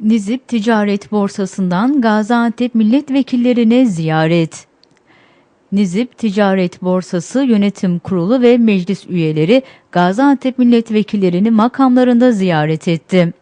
Nizip Ticaret Borsası'ndan Gaziantep milletvekillerine ziyaret. Nizip Ticaret Borsası Yönetim Kurulu ve meclis üyeleri Gaziantep milletvekillerini makamlarında ziyaret etti.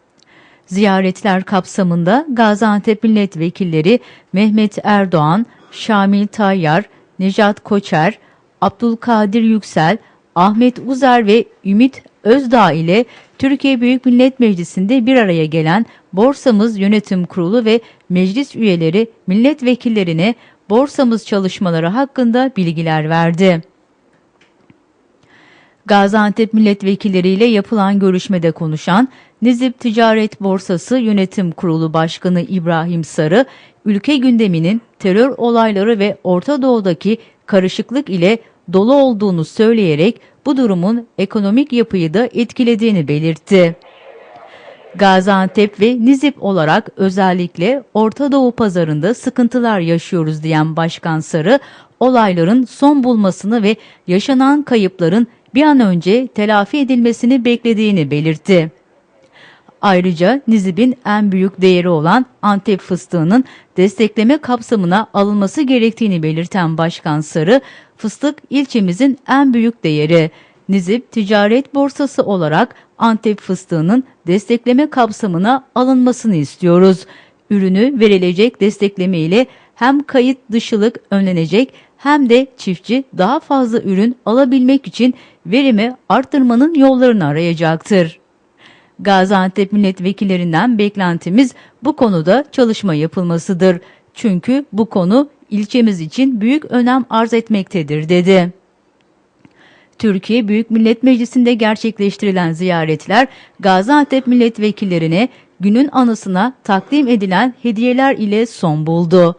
Ziyaretler kapsamında Gaziantep milletvekilleri Mehmet Erdoğan, Şamil Tayyar, Necat Koçer, Abdülkadir Yüksel, Ahmet Uzer ve Ümit Özdağ ile Türkiye Büyük Millet Meclisi'nde bir araya gelen Borsamız Yönetim Kurulu ve meclis üyeleri milletvekillerine borsamız çalışmaları hakkında bilgiler verdi. Gaziantep milletvekilleriyle yapılan görüşmede konuşan Nizip Ticaret Borsası Yönetim Kurulu Başkanı İbrahim Sarı, ülke gündeminin terör olayları ve Orta Doğu'daki karışıklık ile dolu olduğunu söyleyerek bu durumun ekonomik yapıyı da etkilediğini belirtti. Gaziantep ve Nizip olarak özellikle Orta Doğu pazarında sıkıntılar yaşıyoruz diyen Başkan Sarı, olayların son bulmasını ve yaşanan kayıpların bir an önce telafi edilmesini beklediğini belirtti. Ayrıca Nizip'in en büyük değeri olan Antep fıstığının destekleme kapsamına alınması gerektiğini belirten Başkan Sarı, fıstık ilçemizin en büyük değeri. Nizip Ticaret Borsası olarak Antep fıstığının destekleme kapsamına alınmasını istiyoruz. Ürünü verilecek destekleme ile hem kayıt dışılık önlenecek hem de çiftçi daha fazla ürün alabilmek için verimi arttırmanın yollarını arayacaktır. Gaziantep milletvekillerinden beklentimiz bu konuda çalışma yapılmasıdır. Çünkü bu konu ilçemiz için büyük önem arz etmektedir dedi. Türkiye Büyük Millet Meclisi'nde gerçekleştirilen ziyaretler Gaziantep milletvekillerine günün anısına takdim edilen hediyeler ile son buldu.